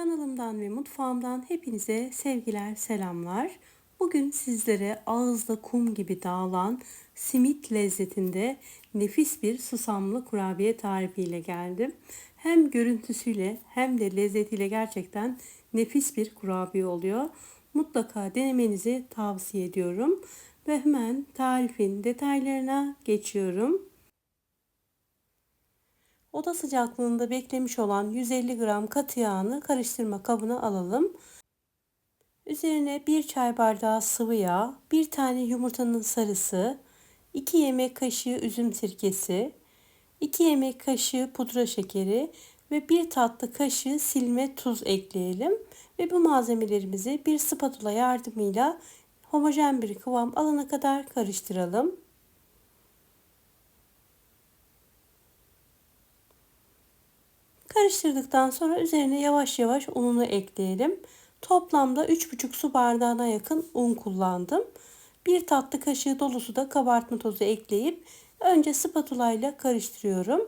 Kanalımdan ve mutfağımdan hepinize sevgiler, selamlar. Bugün sizlere ağızda kum gibi dağılan simit lezzetinde nefis bir susamlı kurabiye tarifiyle geldim. Hem görüntüsüyle hem de lezzetiyle gerçekten nefis bir kurabiye oluyor. Mutlaka denemenizi tavsiye ediyorum. Ve hemen tarifin detaylarına geçiyorum. Oda sıcaklığında beklemiş olan 150 gram katı yağını karıştırma kabına alalım. Üzerine 1 çay bardağı sıvı yağ, 1 tane yumurtanın sarısı, 2 yemek kaşığı üzüm sirkesi, 2 yemek kaşığı pudra şekeri ve 1 tatlı kaşığı silme tuz ekleyelim. Ve bu malzemelerimizi bir spatula yardımıyla homojen bir kıvam alana kadar karıştıralım. Karıştırdıktan sonra üzerine yavaş yavaş ununu ekleyelim. Toplamda 3,5 su bardağına yakın un kullandım. Bir tatlı kaşığı dolusu da kabartma tozu ekleyip önce spatula ile karıştırıyorum.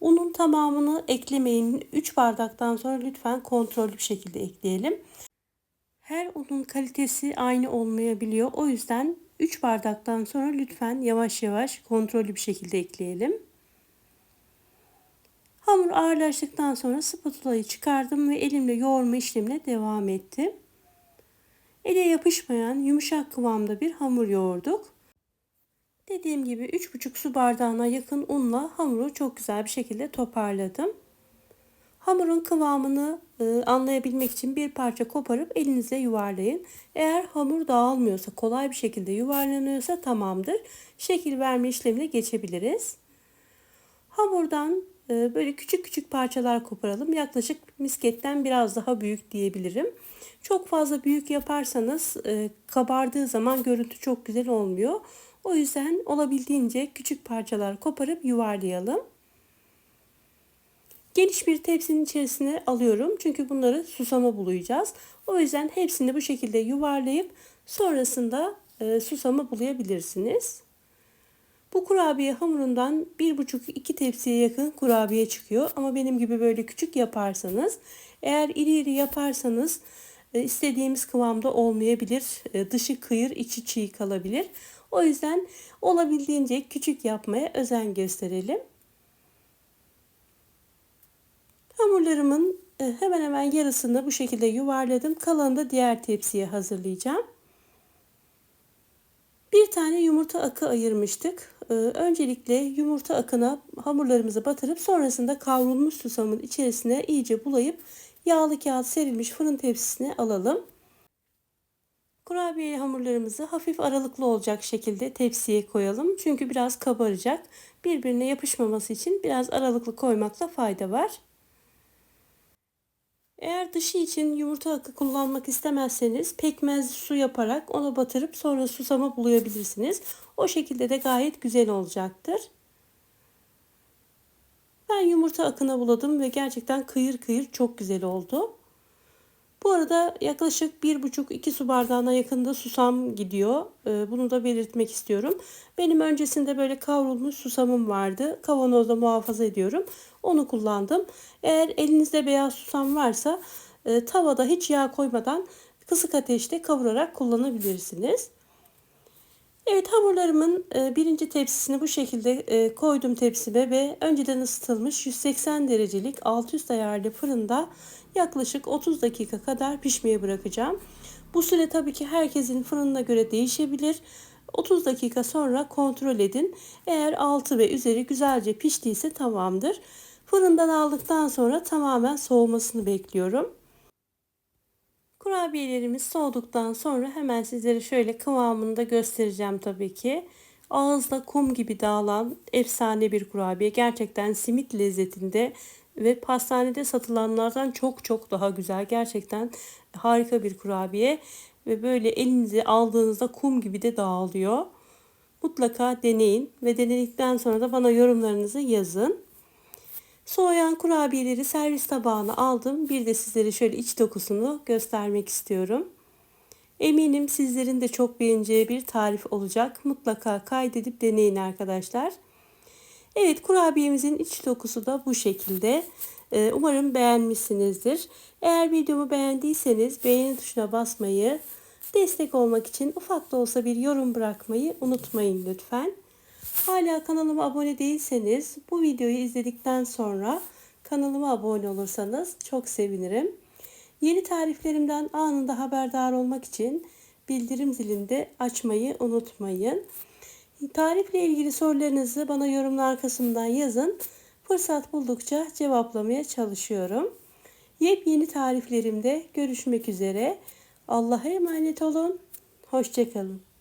Unun tamamını eklemeyin. 3 bardaktan sonra lütfen kontrollü bir şekilde ekleyelim. Her unun kalitesi aynı olmayabiliyor. O yüzden 3 bardaktan sonra lütfen yavaş yavaş kontrollü bir şekilde ekleyelim. Hamur ağırlaştıktan sonra spatulayı çıkardım ve elimle yoğurma işlemine devam ettim. Ele yapışmayan yumuşak kıvamda bir hamur yoğurduk. Dediğim gibi 3,5 su bardağına yakın unla hamuru çok güzel bir şekilde toparladım. Hamurun kıvamını e, anlayabilmek için bir parça koparıp elinizle yuvarlayın. Eğer hamur dağılmıyorsa, kolay bir şekilde yuvarlanıyorsa tamamdır. Şekil verme işlemine geçebiliriz. Hamurdan böyle küçük küçük parçalar koparalım. Yaklaşık misketten biraz daha büyük diyebilirim. Çok fazla büyük yaparsanız e, kabardığı zaman görüntü çok güzel olmuyor. O yüzden olabildiğince küçük parçalar koparıp yuvarlayalım. Geniş bir tepsinin içerisine alıyorum. Çünkü bunları susama bulayacağız. O yüzden hepsini bu şekilde yuvarlayıp sonrasında e, susama bulayabilirsiniz. Bu kurabiye hamurundan 1,5-2 tepsiye yakın kurabiye çıkıyor. Ama benim gibi böyle küçük yaparsanız eğer iri iri yaparsanız e, istediğimiz kıvamda olmayabilir. E, dışı kıyır içi çiğ kalabilir. O yüzden olabildiğince küçük yapmaya özen gösterelim. Hamurlarımın e, hemen hemen yarısını bu şekilde yuvarladım. Kalanını da diğer tepsiye hazırlayacağım. Bir tane yumurta akı ayırmıştık. Ee, öncelikle yumurta akına hamurlarımızı batırıp sonrasında kavrulmuş susamın içerisine iyice bulayıp yağlı kağıt serilmiş fırın tepsisine alalım. Kurabiye hamurlarımızı hafif aralıklı olacak şekilde tepsiye koyalım. Çünkü biraz kabaracak. Birbirine yapışmaması için biraz aralıklı koymakta fayda var. Eğer dışı için yumurta akı kullanmak istemezseniz pekmez su yaparak ona batırıp sonra susama bulayabilirsiniz. O şekilde de gayet güzel olacaktır. Ben yumurta akına buladım ve gerçekten kıyır kıyır çok güzel oldu. Bu arada yaklaşık 1,5-2 su bardağına yakında susam gidiyor. Ee, bunu da belirtmek istiyorum. Benim öncesinde böyle kavrulmuş susamım vardı. Kavanozda muhafaza ediyorum. Onu kullandım. Eğer elinizde beyaz susam varsa e, tavada hiç yağ koymadan kısık ateşte kavurarak kullanabilirsiniz. Evet hamurlarımın e, birinci tepsisini bu şekilde e, koydum tepsime ve önceden ısıtılmış 180 derecelik alt üst ayarlı fırında yaklaşık 30 dakika kadar pişmeye bırakacağım. Bu süre tabii ki herkesin fırınına göre değişebilir. 30 dakika sonra kontrol edin. Eğer altı ve üzeri güzelce piştiyse tamamdır. Fırından aldıktan sonra tamamen soğumasını bekliyorum. Kurabiyelerimiz soğuduktan sonra hemen sizlere şöyle kıvamını da göstereceğim tabii ki. Ağızda kum gibi dağılan efsane bir kurabiye. Gerçekten simit lezzetinde ve pastanede satılanlardan çok çok daha güzel. Gerçekten harika bir kurabiye ve böyle elinize aldığınızda kum gibi de dağılıyor. Mutlaka deneyin ve denedikten sonra da bana yorumlarınızı yazın. Soğuyan kurabiyeleri servis tabağına aldım. Bir de sizlere şöyle iç dokusunu göstermek istiyorum. Eminim sizlerin de çok beğeneceği bir tarif olacak. Mutlaka kaydedip deneyin arkadaşlar. Evet kurabiyemizin iç dokusu da bu şekilde. Ee, umarım beğenmişsinizdir. Eğer videomu beğendiyseniz beğeni tuşuna basmayı, destek olmak için ufak da olsa bir yorum bırakmayı unutmayın lütfen. Hala kanalıma abone değilseniz bu videoyu izledikten sonra kanalıma abone olursanız çok sevinirim. Yeni tariflerimden anında haberdar olmak için bildirim zilini açmayı unutmayın. Tarifle ilgili sorularınızı bana yorumlar kısmından yazın. Fırsat buldukça cevaplamaya çalışıyorum. Yepyeni tariflerimde görüşmek üzere. Allah'a emanet olun. Hoşçakalın.